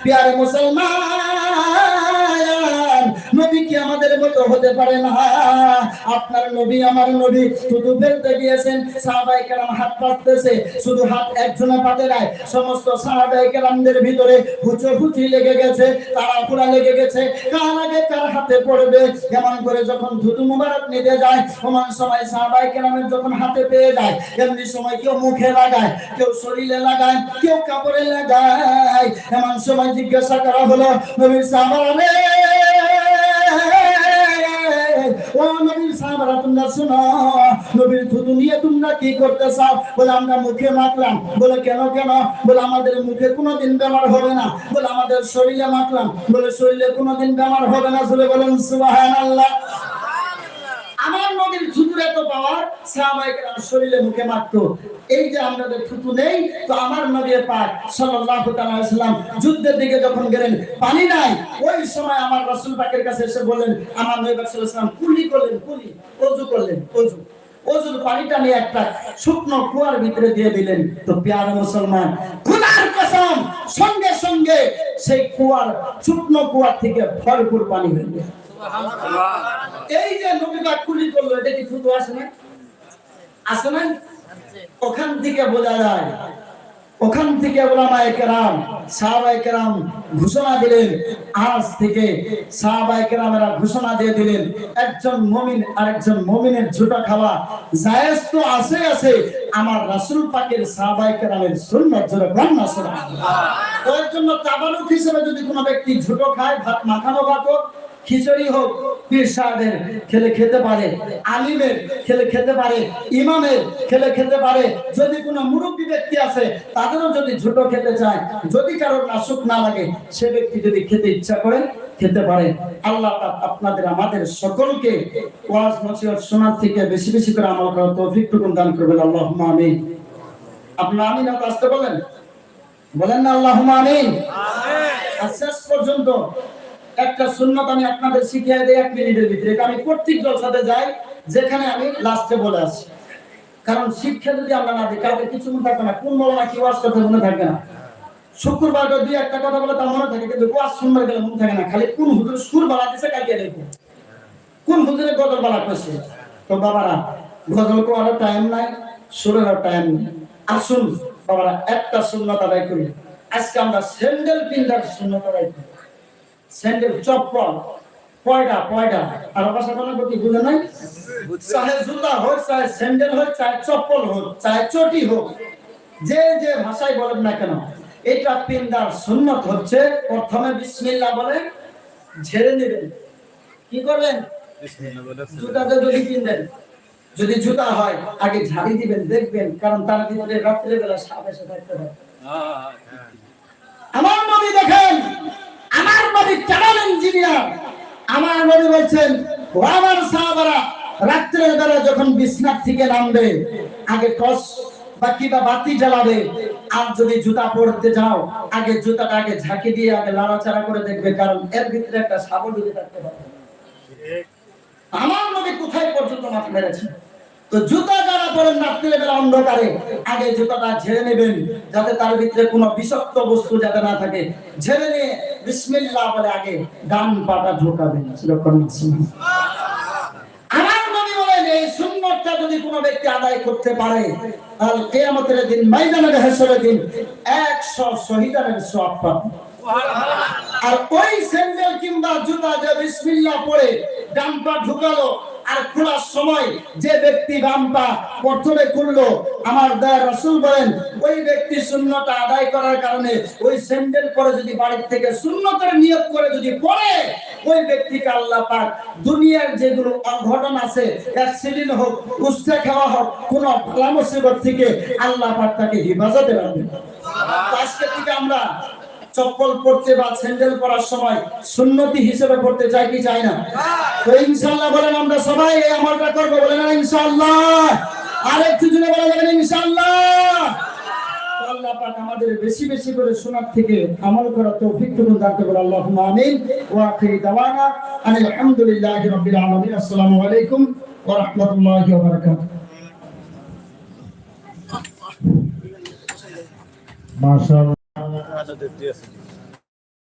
মুসলমান নবী কি আমাদের মতো হতে পারে না? আপনার নবী আমার নবী, শুধু ফেলতে গিয়েছেন সাহাবাই কেরাম হাত পাততেছে শুধু হাত একজনে পাতে নাই, সমস্ত সাহাবাই কেরামদের ভিতরে হুচোহুচি লেগে গেছে তারা পুরা লেগে গেছে, কার আগে কার হাতে পড়বে? এমন করে যখন ধুতু মুবারক নিতে যায় সমান সময় সাহাবাই কেরামের যখন হাতে পেয়ে যায়, এমনি সময় কেউ মুখে লাগায়, কেউ শরীরে লাগায়, কেউ কাপড়ে লাগায়, এমন সময় জিজ্ঞাসা করা হলো, নবীর সাহাবারে নবীর সাহাবারা নিয়ে তোমরা কি করতে চাও বলে, আমরা মুখে মাখলাম। বলে, কেন কেন? বলে, আমাদের মুখে কোনোদিন বেমার হবে না। বলে, আমাদের শরীরে মাখলাম। বলে, শরীরে কোনোদিন বেমার হবে না। বলে, বলেন, সুবহানাল্লাহ। আমার নদীর থুতুর এত পাওয়ার, সাহাবায়ে কেরাম শরীরে মুখে মারতো এই যে আমাদের থুতু নেই, তো আমার নবী পাক সাল্লাল্লাহু যুদ্ধের দিকে যখন গেলেন, পানি নাই, ওই সময় আমার রাসূল পাকের কাছে এসে বললেন, আমার নবী সাল্লাম কুলি করলেন, কুলি ওযু করলেন ওযু ওযুর পানিটা নিয়ে একটা শুকনো কুয়ার ভিতরে দিয়ে দিলেন। তো মুসলমান কসম, সঙ্গে সঙ্গে সেই কুয়ার, শুকনো কুয়ার থেকে ভরপুর পানি হয়ে গেল এই যে নবীবা কুলি করল, এটা কি ফুটো আসে না? আসে না? ওখান থেকে বোঝা যায়। ওখান থেকে ওলামায়ে কেরাম, সাহাবায়ে কেরাম ঘোষণা দিলেন, আজ থেকে সাহাবায়ে কেরামেরা ঘোষণা দিয়ে দিলেন, একজন মুমিন আরেকজন মুমিনের ঝুটা খাওয়া জায়েজ তো আছে আছে। আমার রাসূল পাকের সাহাবায়ে কেরামের সুন্নাত জোরে বান্না সুবহানাল্লাহ। এর জন্য তাবালুক হিসেবে যদি কোনো ব্যক্তি ঝুটো খায়, ভাত মাখানো ভাত খিচুড়ি হোক পীর সাহেবের খেলে খেতে পারে আলিমের খেলে খেতে পারে ইমামের খেলে খেতে পারে যদি কোনো মুরব্বী ব্যক্তি আছে তাদেরও যদি ঝুটো খেতে চায় যদি কারোর নাসুক না লাগে সে ব্যক্তি যদি খেতে ইচ্ছা করে খেতে পারে। আল্লাহ আপনাদের আমাদের সকলকে ওয়াজ নসিহত শোনার থেকে বেশি বেশি করে আমল করার তৌফিক টুকুন দান করবেন। আল্লাহুম্মা আমিন। আপনারা আমিন না আসতে বলেন বলেন না আল্লাহুম্মা আমিন। শেষ পর্যন্ত একটা সুন্নত আমি আপনাদের শিখিয়ে দিই এক মিনিটের ভিতরে আমি প্রত্যেক জলসাতে যাই, যেখানে আমি লাস্টে বলে আসি। কারণ শিক্ষা যদি আমরা না দিই, কাউকে কিছু মনে থাকবে না, কোন বলো না কি ওয়াজ কথা মনে থাকবে না। শুক্রবার দুই একটা কথা বলে তার মনে থাকে, কিন্তু ওয়াজ শুনবার গেলে মনে থাকে না, খালি কোন হুজুর সুর বালা দিছে কালকে দেখো কোন হুজুরে গজল বালা করছে? তো বাবারা, গজল করার টাইম নাই সুরের টাইম নেই। আসুন, বাবারা, একটা শূন্যতা আদায় করি। আজকে আমরা স্যান্ডেল পিন্দার শূন্যতা করি। স্যান্ডেল চপ্পল পয়ডা পয়ডা আর ভাষা কোনো কি বুঝে নাই? চাহে জুতা হোক চাহে স্যান্ডেল হোক চাহে চপ্পল হোক চাহে চটি হোক যে যে ভাষায় বলেন না কেন এটা পিন্দার সুন্নত হচ্ছে। প্রথমে বিসমিল্লাহ বলে ঝেড়ে নেবেন। কি করবেন? জুতাতে যদি কিনবেন যদি জুতা হয় আগে ঝাড়ি দিবেন দেখবেন কারণ তার ভিতরে রাত্রে বেলা সাপ এসে থাকতে পারে। আমার নবী দেখেন কোথায় পর্যন্ত তো অন্ধকারে, আগে জুতাটা ঝেড়ে নেবেন, যাতে তার ভিতরে কোনো বিষাক্ত বস্তু যাতে না থাকে। ঝেড়ে নিয়ে বিসমিল্লাহ বলে আগে ডান পাটা ঢোকাবেন আমার নবী বলেন, এই সুন্নতটা যদি কোনো ব্যক্তি আদায় করতে পারে, তাহলে কিয়ামতের দিন, ময়দানের হাসরের দিন 100 শহীদের সওয়াব পাবে। আর ওই স্যান্ডেল কিংবা জুতা যে বিসমিল্লাহ পরে ডান ঢুকালো, আর খোলার সময় যে ব্যক্তি বাম পা প্রথমে খুললো আমার দয়া রসুল বলেন, ওই ব্যক্তি শূন্যতা আদায় করার কারণে ওই স্যান্ডেল পরে যদি বাড়ির থেকে শূন্যতার নিয়োগ করে যদি পড়ে, ওই ব্যক্তিকে আল্লাহ পাক দুনিয়ার যেগুলো অঘটন আছে অ্যাক্সিডেন্ট হোক, উস্তে খাওয়া হোক, কোন ভালা মুসিবত থেকে আল্লাহ পাক তাকে হেফাজতে রাখবে আজকে থেকে আমরা চপ্পল পড়তে বা স্যান্ডেল পরার সময় সুন্নতি হিসেবে পড়তে চাই কি চাই না? তো ইনশাআল্লাহ বলেন আমরা সবাই এই আমলটা করব, বলেন না ইনশাআল্লাহ। আর একটু জুড়ে বলা যাবেন ইনশাআল্লাহ। আল্লাহ পাক আমাদের বেশি বেশি করে শোনার থেকে আমল করার তৌফিক টুকুন দান করবেন আল্লাহুম্মা আমিন। ওয়া আখিরি দাওয়ানা আনিল হামদুলিল্লাহি রাব্বিল আলামিন। আসসালামু আলাইকুম ওয়া রাহমাতুল্লাহি ওয়া বারাকাতুহু। মাশাআল্লাহ।